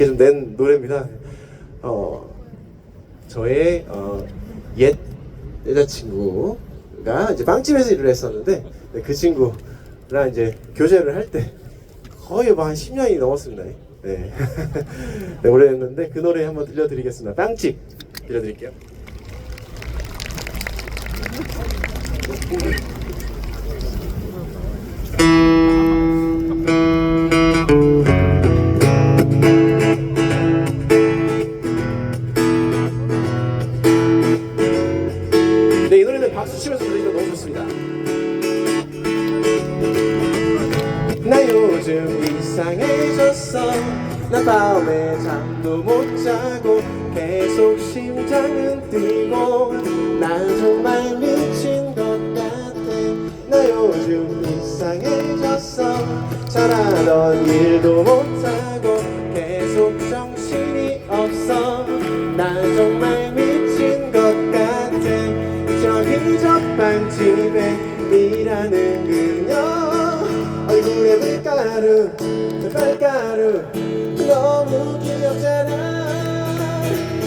밖에 좀 낸 노래입니다. 어, 저의 어, 옛 여자친구가 이제 빵집에서 일을 했었는데 네, 그 친구랑 이제 교제를 할 때 거의 뭐 한 10년이 넘었습니다. 네. 네, 오래됐는데 그 노래 한번 들려드리겠습니다. 빵집 들려드릴게요. 네, 이 노래는 박수 치면서 부르니까 너무 좋습니다. 나 요즘 이상해졌어. 나 밤에 잠도 못 자고 계속 심장은 뛰고. 난 정말 미친 것 같아. 나 요즘 이상해졌어. 잘하던 일도 못하 빵집에 일하는 그녀. 얼굴에 밀가루 빨가루. 너무 귀엽잖아.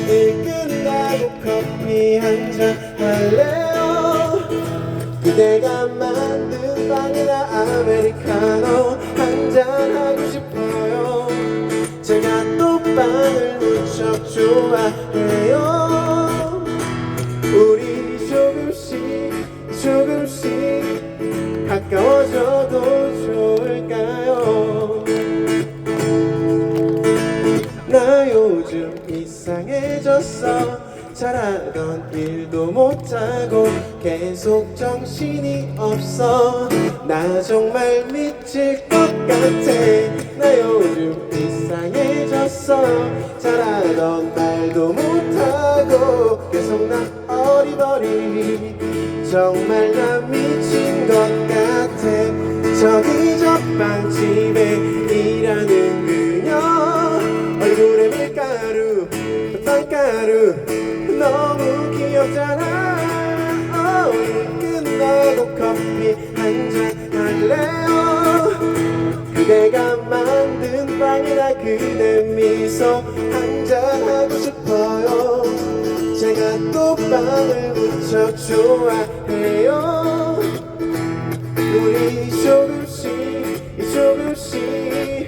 일 끝나고 커피 한 잔 할래요? 그대가 만든 빵이나 아메리카노 이상해졌어. 잘하던 일도 못하고 계속 정신이 없어. 나 정말 미칠 것 같아. 나 요즘 이상해졌어. 잘하던 말도 못하고 계속 나 어리버리. 정말 나 미친 것 같아. 저기 저 빵집에 일하는 그 어, 일 끝나고 커피 한잔 할래요? 그대가 만든 빵이라 그대 미소 한잔 하고 싶어요. 제가 또 빵을 무척 좋아해요. 우리 조금씩 조금씩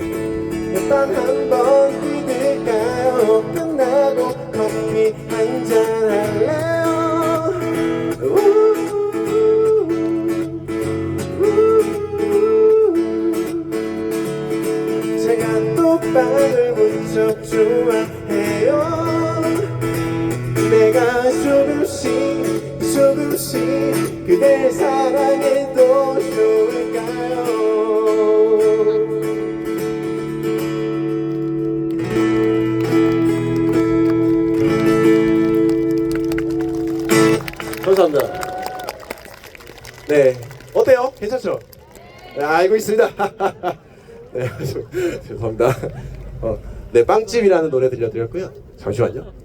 빵한번 뜯을까요? 끝나고 커피 한잔 할래 좋아해요. 내가 조금씩 조금씩 그댈 사랑해도 좋을까요? 감사합니다. 네. 어때요? 괜찮죠? 네, 알고 있습니다. 네 죄송합니다. 어, 네 빵집이라는 노래 들려드렸고요. 잠시만요